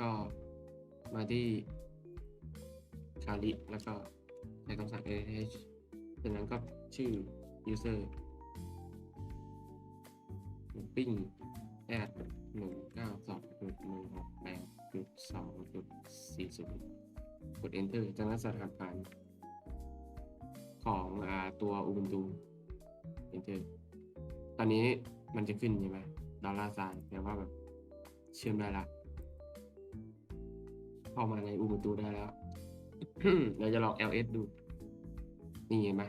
ก็มาที่คาลิแล้วก็ใช้คำสั่ง sh จากนั้นก็ชื่อ user ปิ้งแอดหนึ่งเก้าสองจุดหนึ่งหกแปดจุดสองจุดสี่ศูนย์กด enter จากนั้นสถานผ่านของอตัว Ubuntu enter ตอนนี้มันจะขึ้นใช่ไหมดอลลาร์ไซน์แปลว่าแบบเชื่อมได้ละ เข้ามาใน Ubuntu ได้แล้ว เราจะลอง ls ดู นี่เห็นไหม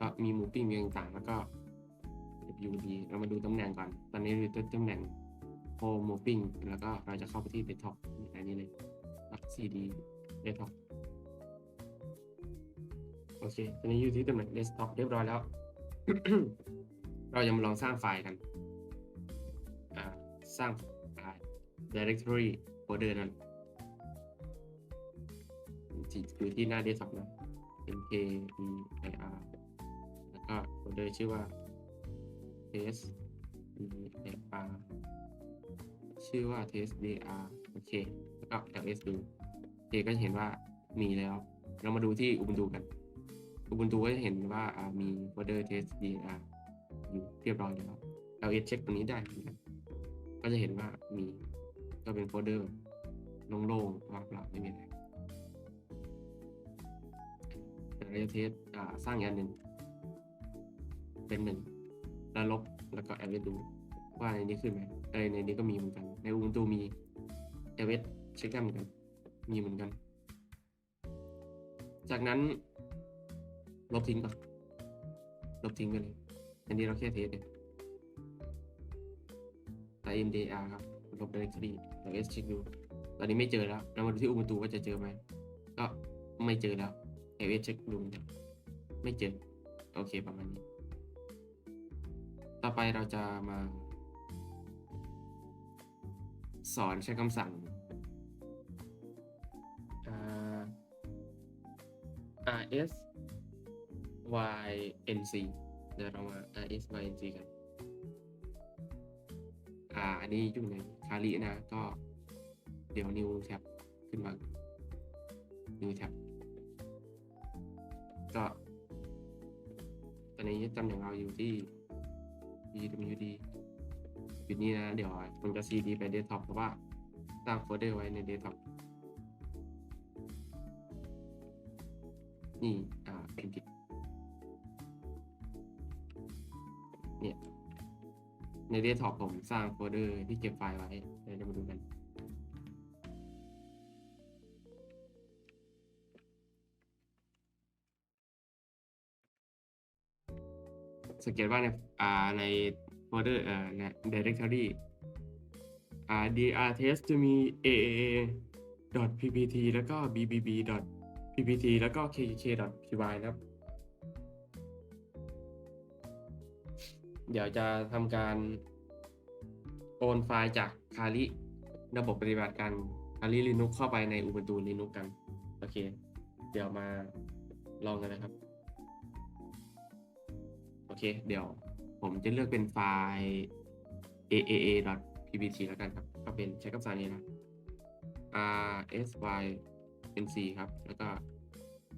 ก็มีหมูปิ้งมีต่างๆ แล้วก็ wd เรามาดูตำแหน่งก่อน ตอนนี้ดูตำแหน่ง home moving แล้วก็เราจะเข้าไปที่ desktop อันนี้เลยรัก cd desktop โอเค ตอนนี้อยู่ที่ตำแหน่ง desktop เรียบร้อยแล้ว เราจะมาลองสร้างไฟล์กัน สร้างไฟล์ directory folder นั้น ที่อยู่ที่หน้า desktop นะ mk dir แล้วก็โฟลเดอร์ชื่อว่า test dir ชื่อว่า test dir โอเค แล้วก็ ls ดูโอเคก็จะเห็นว่ามีแล้ว เรามาดูที่ ubuntu กัน ubuntu ก็จะเห็นว่าอ่ามีโฟลเดอร์ test dir อยู่เรียบร้อยแล้ว ls เช็คตรงนี้ได้เหมือนกันก็จะเห็นว่ามีก็เป็นโฟลเดอร์โล่งๆว่างเปล่าไม่มีอะไร เราจะเทสสร้างอีกอันหนึ่งเป็นหนึ่งแล้วลบแล้วก็แอดเวดูว่าในนี้ขึ้นไหมเออในนี้ก็มีเหมือนกัน ใน Ubuntu มีแอดเวเช็คได้เหมือนกัน มีเหมือนกัน จากนั้น ลบทิ้งก่อนลบทิ้งไปเลย อันนี้เราแค่เทสเนี่ยแต่ mdr ครับ ลบ directory แล้ว s เช็คดูตอนนี้ไม่เจอแล้วเรามาดูที่ Ubuntu ว่าจะเจอไหมก็ไม่เจอแล้ว เช็คดูเหมือนกันไม่เจอ โอเคประมาณนี้ ต่อไปเราจะมา สอนใช้คำสั่งอ rs ync เดี๋ยวเรามา rs ync กัน อ่า อันนี้ยู่งในคาลินะ ก็เดี๋ยว new tab ขึ้นมา new tab ก็ตอนนี้ตำแหน่งเราอยู่ที่ pwd จุดนี้นะ เดี๋ยวมันจะ cd ไป desktop เพราะว่าสร้างโฟลเดอร์ไว้ใน desktop นี่ อ่าเป็นผิดเนี่ย ใน desktop ผมสร้างโฟลเดอร์ที่เก็บไฟล์ไว้ เดี๋ยวจะมาดูกัน สังเกตว่าในอ่าในโฟลเดอร์อ่าใน directory อ่า dr test จะมี aaa ppt แล้วก็ bbb ppt แล้วก็ kkk py นะครับ เดี๋ยวจะทำการโอนไฟล์จากคาลิระบบปฏิบัติการคาลิ Linux เข้าไปใน Ubuntu Linux กัน โอเค เดี๋ยวมาลองกันนะครับ โอเค เดี๋ยวผมจะเลือกเป็นไฟล์ aaa.ppt แล้วกันครับ ก็เป็นใช้คำสั่งนี้นะ rsync ครับ แล้วก็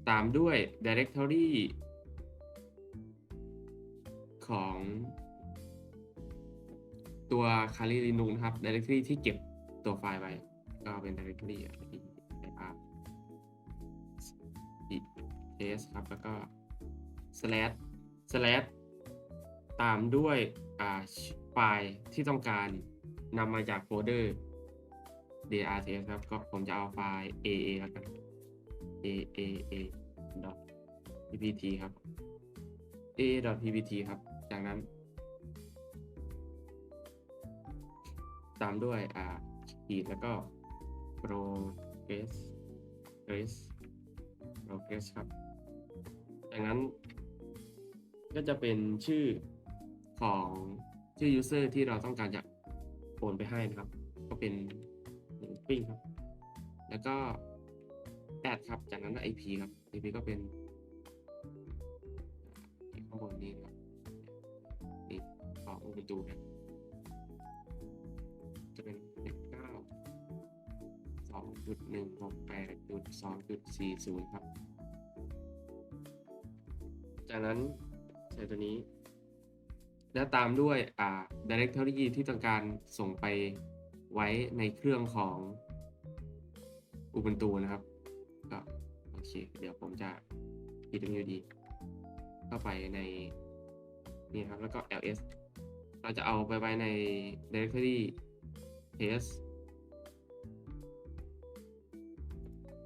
ตามด้วย directory ของตัว Kali Linux นะครับ directory ที่เก็บตัวไฟล์ไว้ ก็เป็น directory อะที่ในภาพ ts ครับ แล้วก็ slash slash ตามด้วยไฟล์ที่ต้องการนำมาจากโฟลเดอร์ drts ครับ ก็ผมจะเอาไฟล์ aa แล้วกัน aaa ppt ครับ aa ppt ครับ จากนั้น ตามด้วยอ่าขีดแล้วก็ progress progress progress ครับ จากนั้นก็จะเป็นชื่อ ของชื่อ user ที่เราต้องการจะโอนไปให้นะครับ ก็เป็นหนึ่งปิ้งครับ แล้วก็แอดครับ จากนั้น IP ครับ IP ก็เป็นข้างบนนี้ครับนี่ของ Ubuntu นะจะเป็น19จุดหนึ่งหกแปดจุดสองจุดสี่ศูนย์ครับ จากนั้นใส่ตัวนี้ แล้วตามด้วยอ่า directory ที่ต้องการส่งไปไว้ในเครื่องของ Ubuntu นะครับ ก็โอเค เดี๋ยวผมจะ pwd เข้าไปในนี่ครับ แล้วก็ ls เราจะเอาไปไว้ใน directory test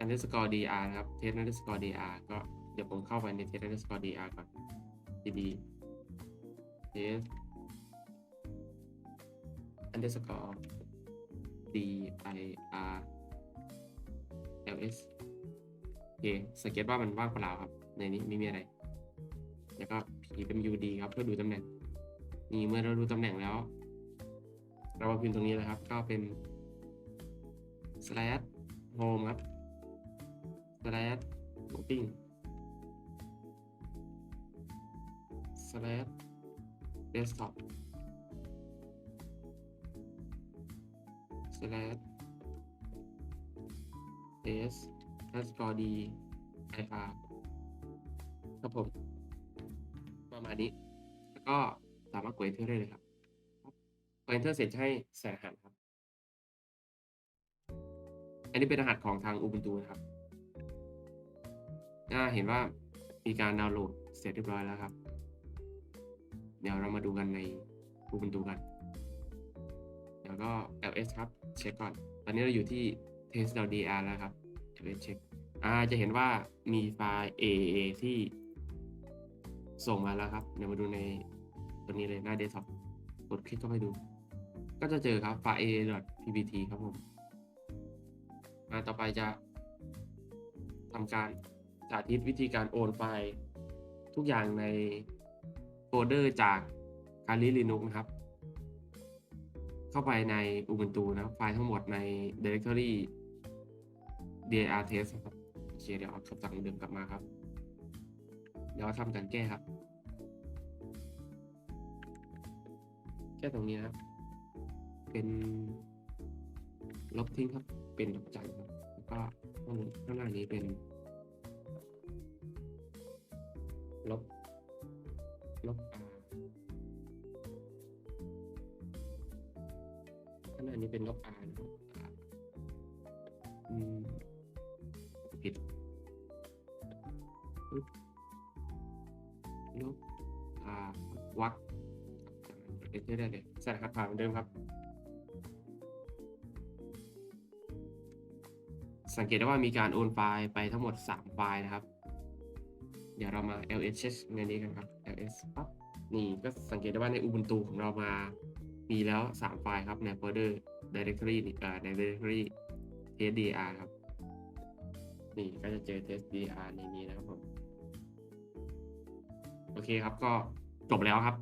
underscore dr นะครับ test underscore dr ก็เดี๋ยวผมเข้าไปใน test underscore dr ก่อน cd is underscore dir ls โอเคสังเกตว่ามันว่างเปล่าครับ ในนี้ไม่มีอะไร แล้วก็ pwd ครับเพื่อดูตำแหน่ง นี่เมื่อเราดูตำแหน่งแล้ว เรามาพิมพ์ตรงนี้เลยครับ ก็เป็น slash home ครับ slash looping slash desktop slash s underscore d ir ครับผม ประมาณนี้ แล้วก็สามารถกด enter ได้เลยครับกด enter เสร็จจะให้ใส่รหัสครับ อันนี้เป็นรหัสของทาง Ubuntu นะครับอ่าเห็นว่ามีการดาวน์โหลดเสร็จเรียบร้อยแล้วครับ ดี๋ยวเรามาดูกันใน Ubuntu กันเดี๋ยวก็ ls ครับ เช็คก่อน ตอนนี้เราอยู่ที่ test.dr แล้วครับ ls เช็คอ่าจะเห็นว่ามีไฟล์ AAA ที่ส่งมาแล้วครับ เดี๋ยวมาดูในตัวนี้เลยหน้า desktop กดคลิกเข้าไปดู ก็จะเจอครับไฟล์ aa.ppt ครับผมมาต่อไปจะทำการสาธิตวิธีการโอนไฟล์ทุกอย่างใน โฟลเดอร์จากคาลิลินุกนะครับ เข้าไปใน Ubuntu นะครับ ไฟล์ทั้งหมดใน directory dir test ครับโอเคเดี๋ยวเอาคำสั่งเดิมกลับมาครับ เดี๋ยวทำการแก้ครับ แก้ตรงนี้นะครับ เป็นลบทิ้งครับ เป็นดอกจันครับ แล้วก็ข้างข้างหน้านี้เป็น ลบ ลบ r ข้างหน้านี้เป็นลบ r นะครับ R อืมผิดปึ๊บลบ r วัดจากนั้นกด enter ได้เลยใส่รหัสผ่านเหมือนเดิมครับ สังเกตได้ว่ามีการโอนไฟล์ไปทั้งหมด 3 ไฟล์นะครับ เดี๋ยวเรามา ls เช็คในนี้กันครับ ls ปั๊บนี่ก็สังเกตได้ว่าใน Ubuntu ของเรามามีแล้ว 3 ไฟล์ครับในโฟลเดอร์ directory นี่อ่าใน directory testdr ครับ นี่ก็จะเจอ testdr ในนี้นะครับผม โอเคครับก็จบแล้วครับ